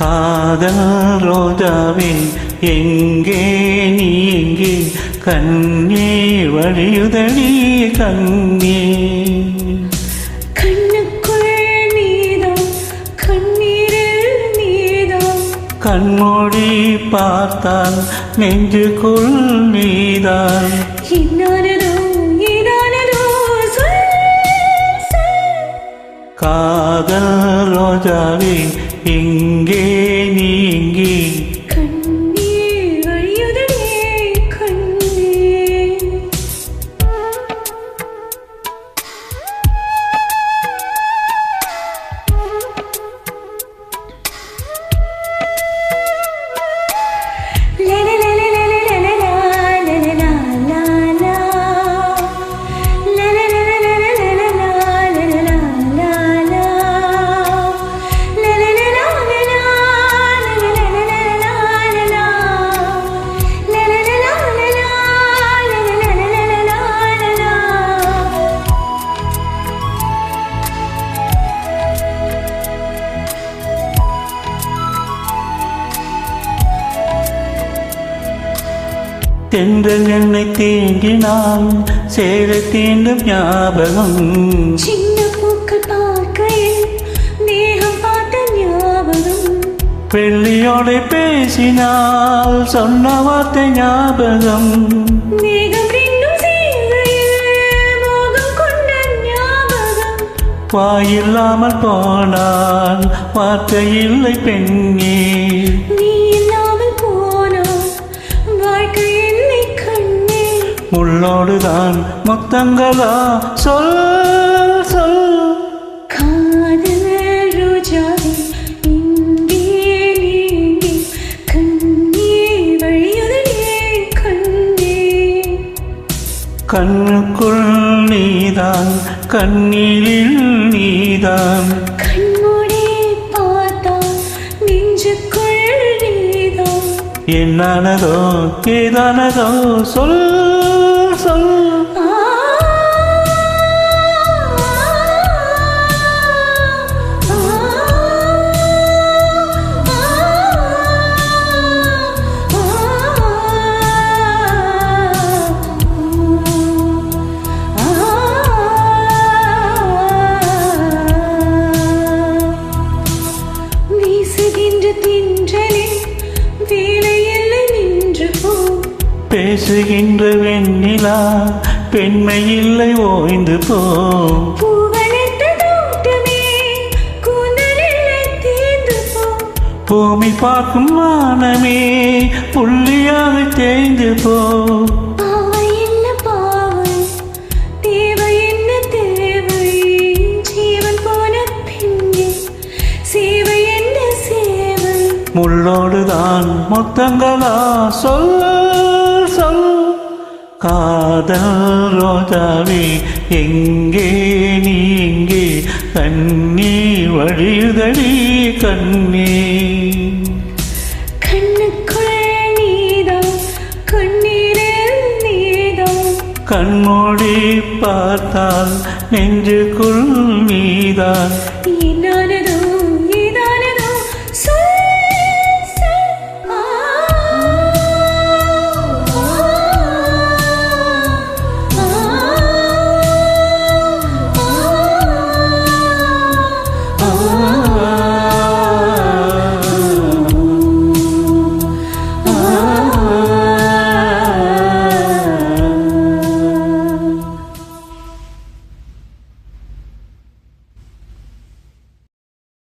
காதல் ரோஜாவே எங்கே நீ எங்கே கண்ணீர் வழியுதடி நீதான் கண்மூடி பார்த்தால் நெஞ்சுக்குள் நீதான் காதல் ரோஜாவே எங்கே நீங்கே தென்றல் என்னை தீண்டினால் சேர தீண்டும் ஞாபகம். சின்ன பூக்கள் பார்க்கையில் தேகம் பார்த்த ஞாபகம். வெள்ளியோடு பேசினால் சொன்ன வார்த்தை ஞாபகம். வாயில்லாமல் போனால் வார்த்தை இல்லை பெண்ணே. கண்ணே முள்ளோடுதான் முத்தங்களா? சொல் சொல். கண்ணுக்குள் நீதான் கண்ணீரில் நீதான். என்னானதோ ஏதானதோ சொல் சொல். பேசுகின்ற வெண்ணிலா பெண்மை இல்லை ஓய்ந்து போ. பூமி பார்க்கும் வானமே புள்ளியாக தேய்ந்து போ. பாவை என்ன பாவை காதல் ரோஜாவே எங்கே நீ எங்கே கண்ணீர் வழியுதடி நீதான் கண்மூடி பார்த்தால் நெஞ்சுக்குள் நீதான். என்னானதோ